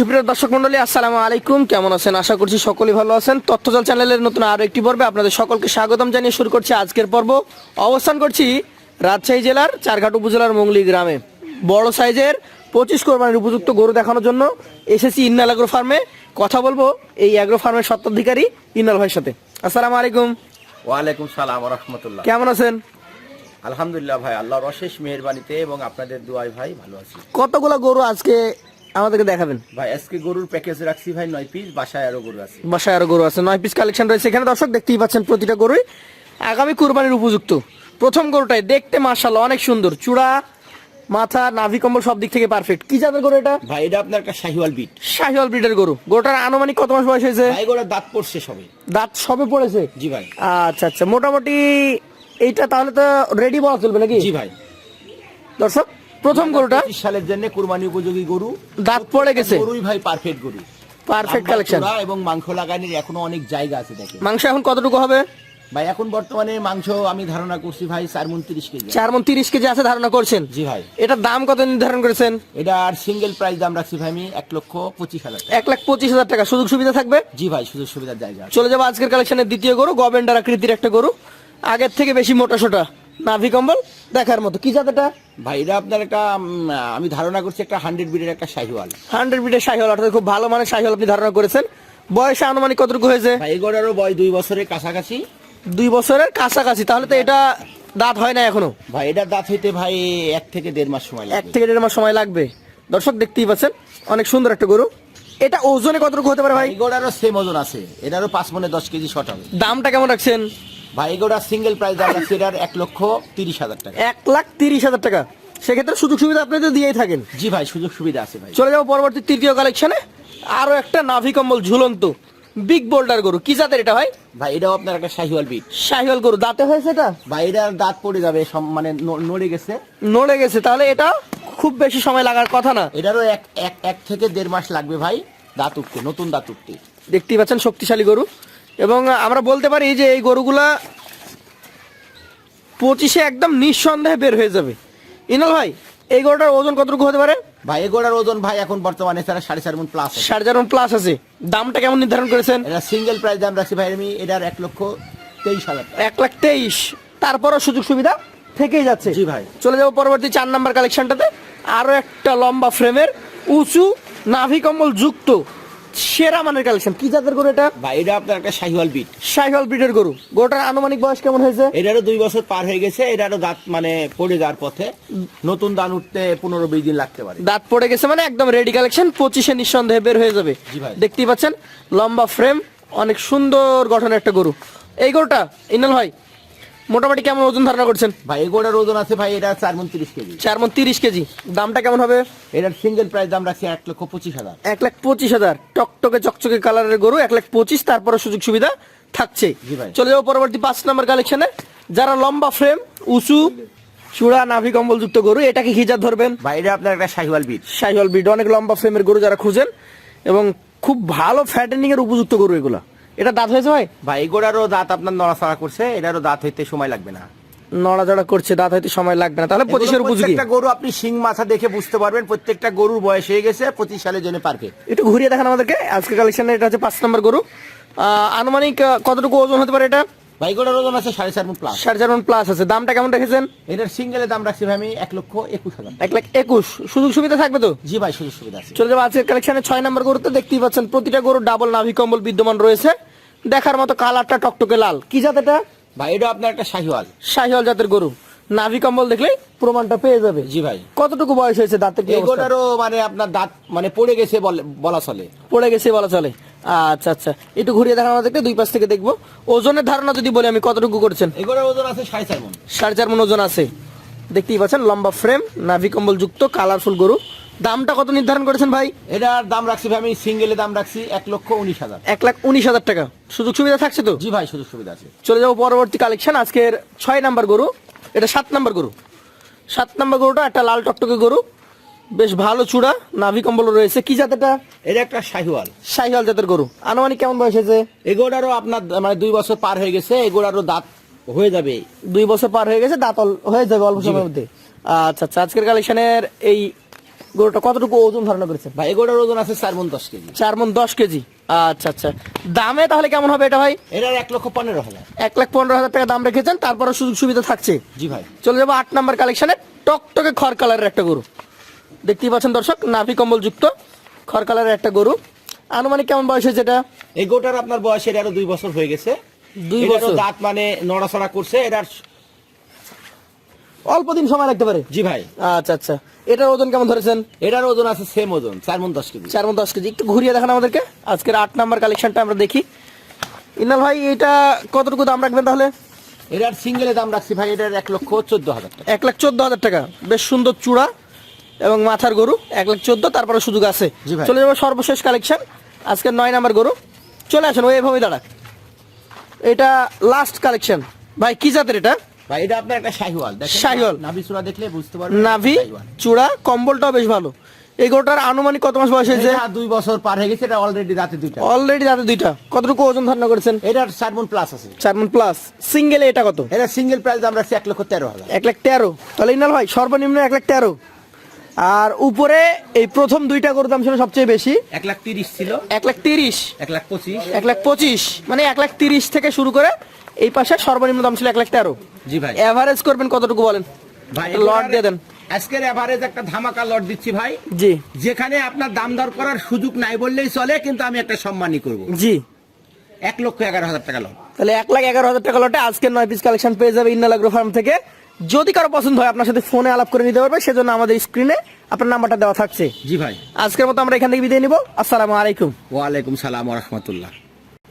সুপ্রিয় দর্শক মন্ডলী আসসালামু আলাইকুম। কেমন আছেন? আশা করছি সকলেই ভালো আছেন। তথ্যজল চ্যানেলের নতুন আরও একটি পর্বে আপনাদের সকলকে স্বাগতম জানিয়ে শুরু করছি আজকের পর্ব। অবস্থান করছি রাজশাহী জেলার চারঘাট উপজেলার মঙ্গলি গ্রামে। বড় সাইজের পঁচিশ কোরবানির উপযুক্ত গরু দেখানোর জন্য এসেছি ইন্নাল অ্যাগ্রো ফার্মে। কথা বলব এই অ্যাগ্রো ফার্মের স্বত্বাধিকারী ইন্নাল ভাইয়ের সাথে। আসসালামু আলাইকুম। ওয়ালাইকুম সালাম রহমতুল্লাহ। কেমন আছেন? আলহামদুলিল্লাহ ভাই আল্লাহর অশেষ মেহরবানিতে এবং আপনাদের দুয়াই ভাই ভালো আছি। কতগুলো গরু আজকে আমাদেরকে দেখাবেন। ভাই আজকে গরুর প্যাকেজ রাখছি ভাই নয় পিস বাসায় আরও গরু আছে। বাসায় আরও গরু আছে নয় পিস কালেকশন রয়েছে। এখানে দর্শক দেখতেই পাচ্ছেন প্রতিটা গরুই। আগামী কুরবানির উপযুক্ত। প্রথম গরুটাই দেখতে মার্শাল্লাহ অনেক সুন্দর। চূড়া মাথা নাভি কম্বল সব দিক থেকে পারফেক্ট কি জাতের গরু এটা? ভাই এটা আপনার একটা শাহিওয়াল বিট শাহিওয়াল ব্রিডের গরু। গরুটার আনুমানিক কত মাস বয়স হয়েছে? ভাই গরুর দাঁত পড়ছে সবে। দাঁত সবে পড়েছে? জি ভাই। আচ্ছা আচ্ছা। মোটামুটি এইটা তাহলে তো রেডি বলা চলবে নাকি? জি ভাই। দর্শক প্রথম গরুটা 25 সালের জন্য কুরবানি উপযোগী গরু। দাঁত পড়ে গেছে। গরুই ভাই পারফেক্ট গরু। পারফেক্ট কালেকশন এবং মাংস লাগানোর এখনও অনেক জায়গা আছে দেখে। মাংস এখন কতটুকু হবে? ভাই এখন বর্তমানে মাংস আমি ধারণা করছি ভাই চার মন তিরিশ কেজি। চার মন তিরিশ কেজি আছে ধারণা করছেন? জি ভাই। এটার দাম কত নির্ধারণ করেছেন? এটা আর সিঙ্গেল প্রাইস দাম রাখছি ভাই আমি এক লক্ষ পঁচিশ হাজার এক লাখ পঁচিশ হাজার টাকা। সুযোগ সুবিধা থাকবে? জি ভাই সুযোগ সুবিধার জায়গা চলে যাব আজকের কালেকশনের দ্বিতীয় গরু গবেন্ডার আকৃতির একটা গরু। আগের থেকে বেশি মোটা সোটা। নাভি কম্বল দেখার মতো। কি জাত এটা? ভাই এটা আপনার একটা আমি ধারণা করছি একটা হান্ড্রেড বিডের একটা শাহিওয়াল। হান্ড্রেড মিটার শাহিওয়াল অর্থাৎ খুব ভালো মানের শাহিওয়াল আপনি ধারণা করেছেন। বয়সে আনুমানিক কতটুকু হয়েছে? ভাই এগোড়ারও বয় দুই বছরের কাছাকাছি। দুই বছরের কাছাকাছি তাহলে তো এটা দাঁত হয় না এখনও? ভাই এটা দাঁত হইতে ভাই এক থেকে দেড় মাস সময় এক থেকে দেড় মাস সময় লাগবে। দর্শক দেখতেই পাচ্ছেন অনেক সুন্দর একটা গরু। এটা ওজনে কতটুকু হতে পারে ভাই? এগোড়ারও সেম ওজন আছে। এটারও পাঁচ মনে দশ কেজি শট হবে। দামটা কেমন রাখছেন? ভাই এগোড়ার সিঙ্গেল প্রাইস দাম রাখছে এটার এক লক্ষ তিরিশ হাজার টাকা। এক লাখ তিরিশ হাজার টাকা। সেক্ষেত্রে সুযোগ সুবিধা আপনি তো দিয়েই থাকেন। জি ভাই সুযোগ সুবিধা আছে ভাই। চলে যাব পরবর্তী তৃতীয় কালেকশনে আরও একটা নাভি কম্বল ঝুলন্ত বিগ বোল্ডার গরু। কি জাতের এটা হয় ভাই এটাও আপনার একটা শাহিওয়াল বিট শাহিওয়াল গরু। দাঁতে হয়েছে এটা? ভাই এটার দাঁত পড়ে যাবে সম- মানে নড়ে গেছে। নড়ে গেছে। তাহলে এটা খুব বেশি সময় লাগার কথা না। এটারও এক এক এক থেকে দেড় মাস লাগবে ভাই দাঁত উঠতে নতুন দাঁত উঠতে। দেখতেই পাচ্ছেন শক্তিশালী গরু। এবং আমরা বলতে পারি যে এই গরুগুলা পঁচিশে একদম নিঃসন্দেহে বের হয়ে যাবে। ইনাল ভাই এই গরুটার ওজন কতটুকু হতে পারে? ভাই এই গরুটার ওজন ভাই এখন বর্তমানে তারা সাড়ে চার মন প্লাস সাড়ে চার প্লাস আছে। দামটা কেমন নির্ধারণ করেছেন? এটা সিঙ্গেল প্রাইস দাম রাখছি ভাই আমি এটার এক লক্ষ তেইশ হাজার এক লাখ তেইশ। তারপরও সুযোগ সুবিধা থেকেই যাচ্ছে। জি ভাই। চলে যাব পরবর্তী চার নাম্বার কালেকশনটাতে আরও একটা লম্বা ফ্রেমের উঁচু নাভি কম্বল যুক্ত সেরা মানের কালেকশন কি জাতের গরু এটা? ভাই এটা আপনার একটা শাহিওয়াল বিট শাহিওয়াল ব্রিডের গরু। গরুটার আনুমানিক বয়স কেমন হয়েছে? এটারও দুই বছর পার হয়ে গেছে এটারও দাঁত মানে পড়ে যাওয়ার পথে। নতুন দান উঠতে পনেরো বিশ দিন লাগতে পারে। দাঁত পড়ে গেছে মানে একদম রেডি কালেকশন পঁচিশে নিঃসন্দেহে বের হয়ে যাবে। দেখতেই পাচ্ছেন লম্বা ফ্রেম অনেক সুন্দর গঠনের একটা গরু। এই গরুটা ইনাল ভাই মোটামুটি কেমন ওজন ধারণা করছেন? ভাই এগোড়ার ওজন আছে ভাই এটা চার মন তিরিশ কেজি। চার মন তিরিশ কেজি। দামটা কেমন হবে? এটার সিঙ্গেল প্রাইস দাম রাখছি এক লক্ষ পঁচিশ হাজার। এক লাখ পঁচিশ হাজার। টকটকে চকচকে কালারের গরু এক লাখ পঁচিশ তারপরে সুযোগ সুবিধা থাকছে। ভাই। চলে যাব পরবর্তী পাঁচ নম্বর কালেকশনে যারা লম্বা ফ্রেম উঁচু চূড়া নাভি কম্বল যুক্ত গরু এটাকে হিজার ধরবেন? ভাই আপনার একটা শাহিওয়াল বিট শাহিওয়াল বিট অনেক লম্বা ফ্রেমের গরু যারা খুঁজেন এবং খুব ভালো ফ্যাটেনিং এর উপযুক্ত গরু এগুলা। এটা দাঁত হয়েছে ভাই? ভাই এগোড়ারও দাঁত আপনার নড়াচড়া করছে এটারও দাঁত হইতে সময় লাগবে না। নড়াচড়া করছে দাঁত হয়তো সময় লাগবে না। তাহলে পঁচিশের উপযোগী একটা গরু আপনি শিং মাথা দেখে বুঝতে পারবেন প্রত্যেকটা গরুর বয়স হয়ে গেছে পঁচিশ সালের জন্য পার্কে একটু ঘুরিয়ে দেখান আমাদেরকে আজকে কালেকশনে এটা হচ্ছে পাঁচ নম্বর গরু। আহ, আনুমানিক কতটুকু ওজন হতে পারে এটা? ভাই এগোড়ার ওজন আছে সাড়ে চার মন প্লাস সাড়ে চার প্লাস আছে। দামটা কেমন রেখেছেন? এটার সিঙ্গেলের দাম রাখছি ভাই আমি এক লক্ষ একুশ হাজার। এক লাখ একুশ। সুযোগ সুবিধা থাকবে তো? জি ভাই সুযোগ সুবিধা আছে। চলে যাব আজকের কালেকশনে ছয় নম্বর গরুতে দেখতেই পাচ্ছেন প্রতিটা গরু ডাবল নাভি কম্বল বিদ্যমান রয়েছে। দেখার মতো কালারটা টকটকে লাল। কি জাত এটা? ভাই এটা আপনার একটা শাহিওয়াল। শাহিওয়াল জাতের গরু। নাভি কম্বল দেখলেই প্রমাণটা পেয়ে যাবে। জি ভাই। কতটুকু বয়স হয়েছে দাঁতের কি মানে আপনার দাঁত মানে পড়ে গেছে বলা চলে। পড়ে গেছে বলা চলে। আচ্ছা আচ্ছা। একটু ঘুরিয়ে দেখানো আমাদেরকে দুই পাশ থেকে দেখব। ওজনের ধারণা যদি বলি আমি কতটুকু করছেন? এগোটার ওজন আছে সাড়ে চার মন। সাড়ে চার মন ওজন আছে। দেখতেই পাচ্ছেন লম্বা ফ্রেম নাভি কম্বল যুক্ত কালারফুল গরু। দামটা কত নির্ধারণ করেছেন ভাই? এটার দাম রাখছি ভাই আমি সিঙ্গেলে দাম রাখছি এক লক্ষ উনিশ হাজার। এক লাখ উনিশ হাজার টাকা। সুযোগ সুবিধা থাকছে তো? জি ভাই সুযোগ সুবিধা আছে। চলে যাব পরবর্তী কালেকশন আজকের ছয় নাম্বার গরু। এটা সাত নাম্বার গরু। সাত নাম্বার গরুটা একটা লাল টকটকে গরু। বেশ ভালো চূড়া নাভি কম্বল রয়েছে। কি জাত এটা একটা শাহিওয়াল। শাহিওয়াল জাতের গরু। আনুমানিক কেমন বয়স হয়েছে? এগোটারও আপনার মানে দুই বছর পার হয়ে গেছে এগোটারও দাঁত হয়ে যাবে। দুই বছর পার হয়ে গেছে দাঁত হয়ে যাবে অল্প সময়ের মধ্যে। আচ্ছা আচ্ছা আজকের কালেকশনের এই গরুটা কতটুকু ওজন ধারণা করেছেন ভাই এগুলোর ওজন আছে চার মন দশ কেজি। চার মন দশ কেজি। আচ্ছা আচ্ছা। দামে তাহলে কেমন হবে এটা ভাই? এটার এক লক্ষ পনেরো হাজার। এক লাখ পনেরো হাজার টাকা দাম রেখেছেন তারপরে সুযোগ সুবিধা থাকছে। জি ভাই। চলে যাব আট নাম্বার কালেকশনে টকটকে খড় কালারের একটা গরু। দেখতেই পাচ্ছেন দর্শক নাভি কম্বল যুক্ত খড় কালারের একটা গরু। আনুমানিক কেমন বয়স হয়েছে এটা? এই গোটার আপনার বয়স এর আরও দুই বছর হয়ে গেছে। দুই বছর? দাঁত মানে নড়াচড়া করছে এটার অল্প দিন সময় লাগতে পারে? জি ভাই। আচ্ছা আচ্ছা। এটার ওজন কেমন ধরেছেন? এটার ওজন আছে সেম ওজন চার মন দশ কেজি। চার মন দশ কেজি। একটু ঘুরিয়ে দেখান আমাদেরকে। আজকের আট নাম্বার কালেকশনটা আমরা দেখি। ইনাল ভাই এটা কতটুকু দাম রাখবেন তাহলে? এটার সিঙ্গেলে দাম রাখছি ভাই এটার এক লক্ষ চোদ্দ হাজার টাকা। এক লাখ চোদ্দ হাজার টাকা। বেশ সুন্দর চূড়া। এবং মাথার গরু এক লাখ চোদ্দ তারপরে সুযোগ আছে। চলে যাব সর্বশেষ কালেকশন আজকের নয় নাম্বার গরু। চলে আসেন ওই এভাবে দাঁড়া এটা লাস্ট কালেকশন ভাই কি জাতের এটা? ভাই এটা আপনার একটা শাহিওয়াল। দেখেন শাহিওয়াল। নাভি চূড়া দেখলে বুঝতে পারবেন নাভি চূড়া কম্বলটাও বেশ ভালো। এই গরুটার আনুমানিক কত মাস বয়স হয়েছে? এটা দুই বছর পার হয়ে গেছে এটা অলরেডি রাতে দুইটা। অলরেডি দাঁতে দুইটা। কতটুকু ওজন ধারণা করেছেন? এটার চার মন প্লাস আছে। চার মন প্লাস সিঙ্গেলে এটা কত? এটা সিঙ্গেল প্রাইস রাখছি এক লক্ষ তেরো হাজার। এক লাখ তেরো। তাহলে ইনাল ভাই সর্বনিম্ন এক লাখ তেরো। আর উপরে এই প্রথম দুইটা গরুর দাম ছিল সবচেয়ে বেশি। এক লাখ তিরিশ ছিল। এক লাখ তিরিশ। এক লাখ পঁচিশ। এক লাখ পঁচিশ। মানে এক লাখ তিরিশ থেকে শুরু করে এই পাশে সর্বনিম্ন দাম ছিল এক লাখ তেরো। জি ভাই। এভারেজ করবেন কতটুকু বলেন? ভাই লট দিয়ে দেন। আজকের এভারেজ একটা ধামাকা লট দিচ্ছি ভাই। জি। যেখানে আপনার দাম দর করার সুযোগ নাই বললেই চলে কিন্তু আমি একটা সম্মানই করব। জি। এক লক্ষ এগারো হাজার টাকা লট তাহলে এক লাখ এগারো হাজার টাকা লটে আজকের নয় পিস কালেকশন পেয়ে যাবে ইন্নাল আগ্রো ফার্ম থেকে। যদি কারও পছন্দ হয় আপনার সাথে ফোনে আলাপ করে নিতে পারবে সেজন্য আমাদের স্ক্রিনে আপনার নাম্বারটা দেওয়া থাকছে। জি ভাই। আজকের মতো আমরা এখান থেকে বিদায় নিব। আসসালামু আলাইকুম। ওয়ালাইকুম সালাম রহমতুল্লাহ।